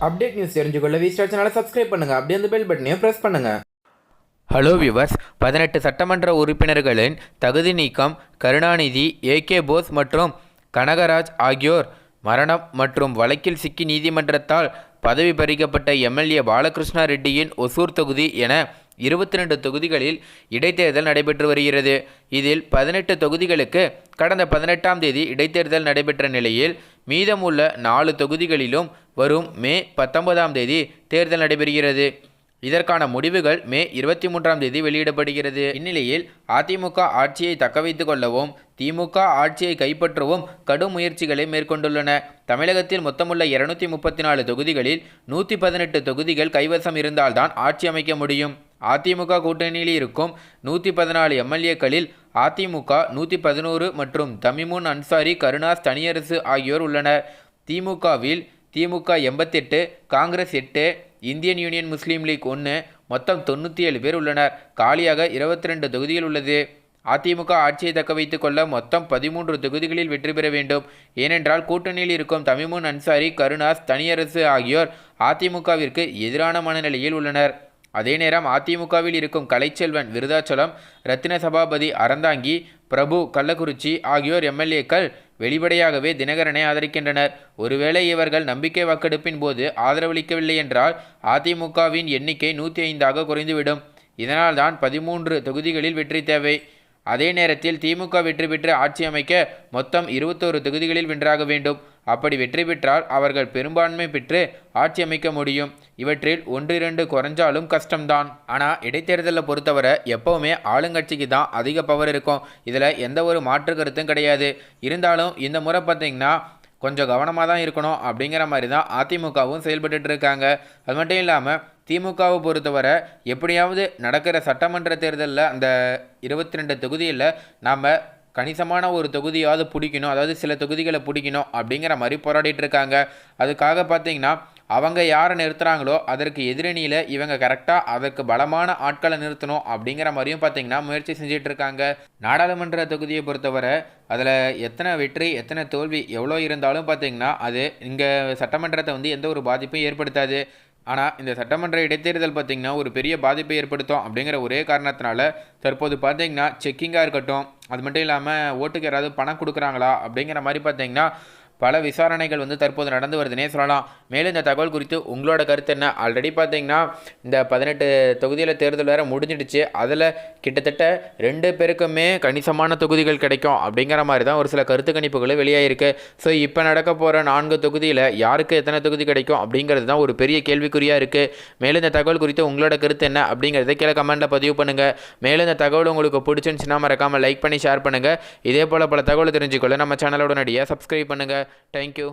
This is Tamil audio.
அப்டேட் நியூஸ் தெரிஞ்சுக்கொள்ள வி ஸ்டார் சேனலை சப்ஸ்கிரைப் பண்ணுங்கள் அப்படியே அந்த பெல் பட்டனையும் ப்ரெஸ் பண்ணுங்கள் ஹலோ விவர்ஸ் பதினெட்டு சட்டமன்ற உறுப்பினர்களின் தகுதி நீக்கம் கருணாநிதி ஏகே போஸ் மற்றும் கனகராஜ் ஆகியோர் மரணம் மற்றும் வழக்கில் சிக்கி நீதிமன்றத்தால் பதவி பறிக்கப்பட்ட எம்எல்ஏ பாலகிருஷ்ணா ரெட்டியின் ஒசூர் தொகுதி என இருபத்தி ரெண்டு தொகுதிகளில் இடைத்தேர்தல் நடைபெற்று வருகிறது. இதில் பதினெட்டு தொகுதிகளுக்கு கடந்த பதினெட்டாம் தேதி இடைத்தேர்தல் நடைபெற்ற நிலையில் மீதமுள்ள நாலு தொகுதிகளிலும் வரும் மே பத்தொன்பதாம் தேதி தேர்தல் நடைபெறுகிறது. இதற்கான முடிவுகள் மே இருபத்தி மூன்றாம் தேதி வெளியிடப்படுகிறது. இந்நிலையில் அதிமுக ஆட்சியை தக்கவைத்துக் கொள்ளவும் திமுக ஆட்சியை கைப்பற்றவும் கடும் முயற்சிகளை மேற்கொண்டுள்ளன. தமிழகத்தில் மொத்தமுள்ள இருநூத்தி முப்பத்தி நாலு தொகுதிகளில் நூற்றி பதினெட்டு தொகுதிகள் கைவசம் இருந்தால்தான் ஆட்சி அமைக்க முடியும். அதிமுக கூட்டணியில் இருக்கும் நூற்றி பதினாலு எம்எல்ஏக்களில் அதிமுக நூற்றி பதினோரு மற்றும் தமிமுன் அன்சாரி கருணாஸ் தனியரசு ஆகியோர் உள்ளனர். திமுகவில் திமுக எண்பத்தெட்டு காங்கிரஸ் எட்டு இந்தியன் யூனியன் முஸ்லீம் லீக் ஒன்று மொத்தம் தொண்ணூற்றி ஏழு பேர் உள்ளனர். காலியாக இருபத்தி ரெண்டு தொகுதிகள் உள்ளது. அதிமுக ஆட்சியை தக்க வைத்துக் கொள்ள மொத்தம் பதிமூன்று தொகுதிகளில் வெற்றி பெற வேண்டும். ஏனென்றால் கூட்டணியில் இருக்கும் தமிமுன் அன்சாரி கருணாஸ் தனியரசு ஆகியோர் அதிமுகவிற்கு எதிரான மனநிலையில் உள்ளனர். அதே நேரம் அதிமுகவில் இருக்கும் கலைச்செல்வன் விருதாச்சலம் ரத்தின சபாபதி அறந்தாங்கி பிரபு கள்ளக்குறிச்சி ஆகியோர் எம்எல்ஏக்கள் வெளிப்படையாகவே தினகரனை ஆதரிக்கின்றனர். ஒருவேளை இவர்கள் நம்பிக்கை வாக்கெடுப்பின் போது ஆதரவளிக்கவில்லை என்றால் அதிமுகவின் எண்ணிக்கை நூற்றி ஐந்தாக குறைந்துவிடும். இதனால்தான் பதிமூன்று தொகுதிகளில் வெற்றி தேவை. அதே நேரத்தில் திமுக வெற்றி பெற்று ஆட்சி அமைக்க மொத்தம் இருபத்தோரு தொகுதிகளில் வென்றாக வேண்டும். அப்படி வெற்றி பெற்றால் அவர்கள் பெரும்பான்மை பெற்று ஆட்சி அமைக்க முடியும். இவற்றில் ஒன்று இரண்டு குறைஞ்சாலும் கஷ்டம்தான். ஆனால் இடைத்தேர்தலை பொறுத்தவரை எப்போவுமே ஆளுங்கட்சிக்கு தான் அதிக பவர் இருக்கும். இதில் எந்த ஒரு மாற்று கருத்தும் கிடையாது. இருந்தாலும் இந்த முறை பார்த்திங்கன்னா கொஞ்சம் கவனமாக தான் இருக்கணும் அப்படிங்கிற மாதிரி தான் அதிமுகவும் செயல்பட்டு இருக்காங்க. அது மட்டும் இல்லாமல் திமுகவை பொறுத்தவரை எப்படியாவது நடக்கிற சட்டமன்ற தேர்தலில் அந்த இருபத்தி ரெண்டு தொகுதியில் நாம் கணிசமான ஒரு தொகுதியாவது பிடிக்கணும் அதாவது சில தொகுதிகளை பிடிக்கணும் அப்படிங்கிற மாதிரி போராடிட்டு இருக்காங்க. அதுக்காக பார்த்தீங்கன்னா அவங்க யாரை நிறுத்துகிறாங்களோ அதற்கு எதிரணியில் இவங்க கரெக்டாக அதற்கு பலமான ஆட்களை நிறுத்தணும் அப்படிங்கிற மாதிரியும் பார்த்தீங்கன்னா முயற்சி செஞ்சிட்டு இருக்காங்க. நாடாளுமன்ற தொகுதியை பொறுத்தவரை அதில் எத்தனை வெற்றி எத்தனை தோல்வி எவ்வளோ இருந்தாலும் பார்த்தீங்கன்னா அது இங்கே சட்டமன்றத்தை வந்து எந்த ஒரு பாதிப்பும் ஏற்படுத்தாது. ஆனால் இந்த சட்டமன்ற இடைத்தேர்தல் பார்த்திங்கன்னா ஒரு பெரிய பாதிப்பை ஏற்படுத்தும் அப்படிங்கிற ஒரே காரணத்தினால தற்போது பார்த்தீங்கன்னா செக்கிங்காக இருக்கட்டும் அது மட்டும் இல்லாமல் ஓட்டுக்கு யாராவது பணம் கொடுக்குறாங்களா அப்படிங்கிற மாதிரி பார்த்தீங்கன்னா பல விசாரணைகள் வந்து தற்போது நடந்து வருதுன்னே சொல்லலாம். மேலும் இந்த தகவல் குறித்து உங்களோட கருத்து என்ன? ஆல்ரெடி பார்த்தீங்கன்னா இந்த பதினெட்டு தொகுதியில் தேர்தல் வேறு முடிஞ்சிடுச்சு. அதில் கிட்டத்தட்ட ரெண்டு பேருக்குமே கணிசமான தொகுதிகள் கிடைக்கும் அப்படிங்கிற மாதிரி தான் ஒரு சில கருத்து கணிப்புகளும் வெளியாகிருக்கு ஸோ இப்போ நடக்க போகிற நான்கு தொகுதியில் யாருக்கு எத்தனை தொகுதி கிடைக்கும் அப்படிங்கிறது தான் ஒரு பெரிய கேள்விக்குறியாக இருக்குது மேலும் இந்த தகவல் குறித்து உங்களோட கருத்து என்ன அப்படிங்கிறத கீழே கமெண்ட்டில் பதிவு பண்ணுங்கள் மேலும் இந்த தகவல் உங்களுக்கு பிடிச்சிருந்துச்சுன்னா மறக்காமல் லைக் பண்ணி ஷேர் பண்ணுங்கள் இதே போல் பல தகவல் தெரிஞ்சுக்கொள்ள நம்ம சேனலோட நடிகை சப்ஸ்கிரைப் பண்ணுங்கள் தேங்க்யூ.